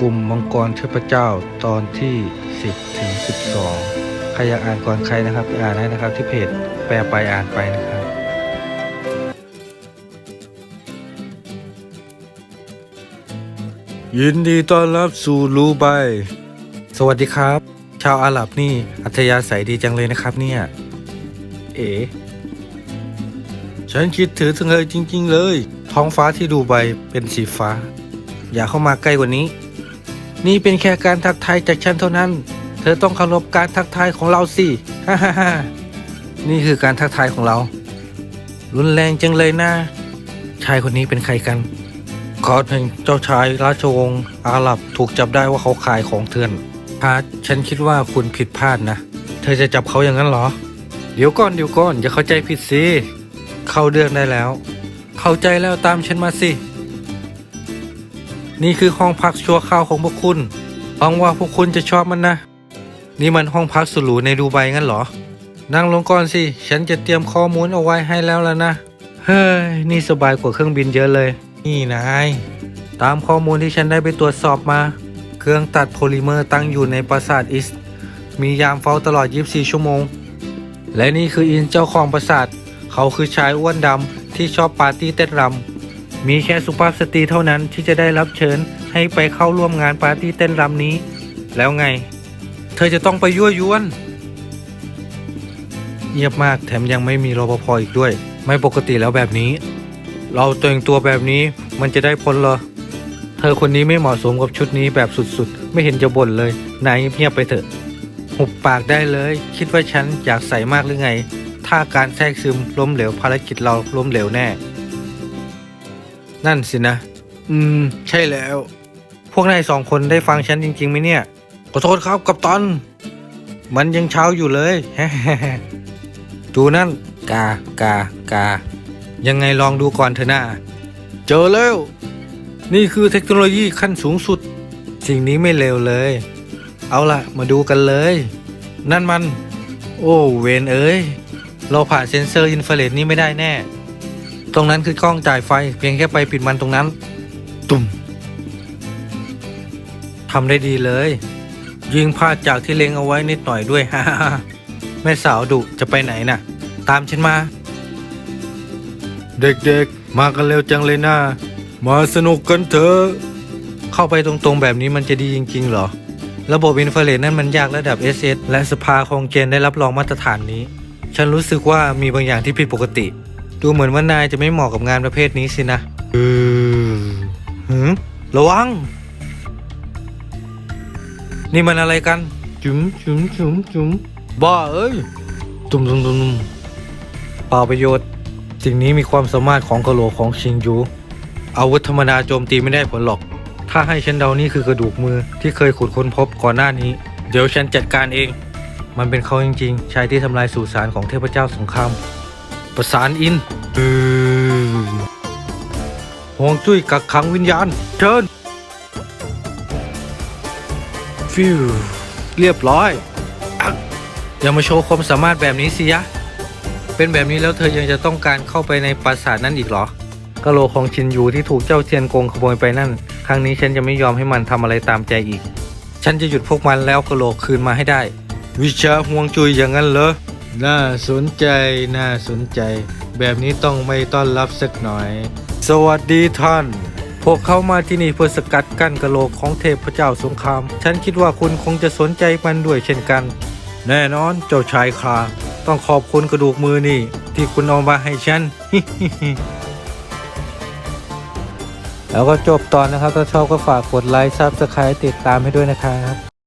กลุ่มมังกรเทพเจ้าตอนที่ 10 ถึง 12 ใครอยากอ่านก่อนใครนะครับไปอ่านได้นะครับที่เพจแปลไปอ่านไปนะครับยินดีต้อนรับสู่รูไบสวัสดีครับ ชาวอาหรับนี่อัธยาศัยดีจังเลยนะครับเนี่ย เอ๋ฉันคิดถึงเธอจริง ๆ เลย ท้องฟ้าที่ดูไบเป็นสีฟ้า อย่าเข้ามาใกล้กว่านี้ นี่เป็นแค่การทักทายจากฉันเท่านั้น เธอต้องเคารพการทักทายของเราสิฮ่าฮ่านี่คือการทักทายของเรา รุนแรงจังเลยนะ ชายคนนี้เป็นใครกันขอหนึ่งเจ้าชายราชวงศ์อาหรับถูกจับได้ว่าเขาขายของเถื่อนพาร์ทฉันคิดว่าคุณผิดพลาดนะ เธอจะจับเขาอย่างนั้นเหรอ เดี๋ยวก่อนเดี๋ยวก่อนอย่าเข้าใจผิดสิ เข้าเรื่องได้แล้ว เข้าใจแล้วตามฉันมาสิ นี่คือห้องพักชั่วคราวของพวกคุณหวังว่าพวกคุณจะชอบมันนะ นี่มันห้องพักสุดหรูในดูไบงั้นเหรอ นั่งลงก่อนสิ ฉันจะเตรียมข้อมูลเอาไว้ให้แล้วแล้วนะ เฮ้ย นี่สบายกว่าเครื่องบินเยอะเลย นี่นาย ตามข้อมูลที่ฉันได้ไปตรวจสอบมา เครื่องตัดโพลิเมอร์ตั้งอยู่ในปราสาทอิส มียามเฝ้าตลอด 24 ชั่วโมง และนี่คืออินเจ้าของปราสาท เขาคือชายอ้วนดำที่ชอบปาร์ตี้เต้นรำ มีแค่สุภาพสตรีเท่านั้นที่จะได้รับเชิญให้ไปเข้าร่วมงานปาร์ตี้เต้นรำนี้ แล้วไง เธอจะต้องไปยั่วยวนเงียบมากแถมยังไม่มีรปภอีกด้วย ไม่ปกติแล้วแบบนี้ เราแต่งตัวแบบนี้มันจะได้ผลเหรอ เธอคนนี้ไม่เหมาะสมกับชุดนี้แบบสุดๆ ไม่เห็นจะบ่นเลยนายเงียบไปเถอะ หุบปากได้เลย คิดว่าฉันอยากใส่มากหรือไง ถ้าการแทรกซึมล้มเหลวภารกิจเราล้มเหลวแน่ นั่นสินะ อืม ใช่แล้ว พวกนายสองคนได้ฟังฉันจริงๆไหมเนี่ย ขอโทษครับกัปตัน มันยังเช้าอยู่เลย ดูนั่น กากากา ยังไงลองดูก่อนเถอะนะเจอแล้ว นี่คือเทคโนโลยีขั้นสูงสุด สิ่งนี้ไม่เลวเลย เอาล่ะ มาดูกันเลย นั่นมัน โอ้ เวนเอ้ย เราผ่านเซ็นเซอร์อินฟราเรดนี้ไม่ได้แน่ ตรงนั้นคือกล้องจ่ายไฟ เพียงแค่ไปปิดมันตรงนั้น ตุ่มทำได้ดีเลย ยิงพลาดจากที่เล็งเอาไว้นิดหน่อยด้วยฮ่าฮ่าแม่สาวดุจะไปไหนน่ะ ตามฉันมา เด็กๆ มากันเร็วจังเลยนะมาสนุกกันเถอะเข้าไปตรงๆแบบนี้มันจะดีจริงๆเหรอ ระบบอินฟราเรดนั่นมันยากระดับ SS และสภาคองเกนได้รับรองมาตรฐานนี้ ฉันรู้สึกว่ามีบางอย่างที่ผิดปกติ ดูเหมือนว่านายจะไม่เหมาะกับงานประเภทนี้สินะเออหืมระวัง นี่มันอะไรกัน จุ๋มจุ๋มจุ๋มจุ๋มบ้าเอ้ย ตุ่มตุ่มตุ่มตุ่มเปล่าประโยชน์ สิ่งนี้มีความสามารถของกระโหลกของชิงยูอาวุธธรรมดาโจมตีไม่ได้ผลหรอก ถ้าให้ฉันเดานี่คือกระดูกมือที่เคยขุดค้นพบก่อนหน้านี้ เดี๋ยวฉันจัดการเอง มันเป็นเขาจริงๆ ชายที่ทำลายสุสานของเทพเจ้าสงคราม ประสานอินเออห่วงจุ้ยกักขังวิญญาณ เชิญ ฟิว เรียบร้อย อย่ามาโชว์ความสามารถแบบนี้สิยะ เป็นแบบนี้แล้วเธอยังจะต้องการเข้าไปในปราสาทนั้นอีกเหรอกะโหลกของชินยูที่ถูกเจ้าเทียนโกงขโมยไปนั่น ครั้งนี้ฉันจะไม่ยอมให้มันทำอะไรตามใจอีก ฉันจะหยุดพวกมันแล้วกะโหลกคืนมาให้ได้ วิชาห่วงจุยอย่างนั้นเหรอ น่าสนใจน่าสนใจ แบบนี้ต้องไม่ต้อนรับสักหน่อย สวัสดีท่าน พวกเขามาที่นี่เพื่อสกัดกั้นกะโหลกของเทพเจ้าสงคราม ฉันคิดว่าคุณคงจะสนใจมันด้วยเช่นกัน แน่นอนเจ้าชายคาต้องขอบคุณกระดูกมือนี่ ที่คุณเอามาให้ฉัน แล้วก็จบตอนนะครับ ถ้าชอบก็ฝากกดไลค์ซับสไครต์ติดตามให้ด้วยนะครับ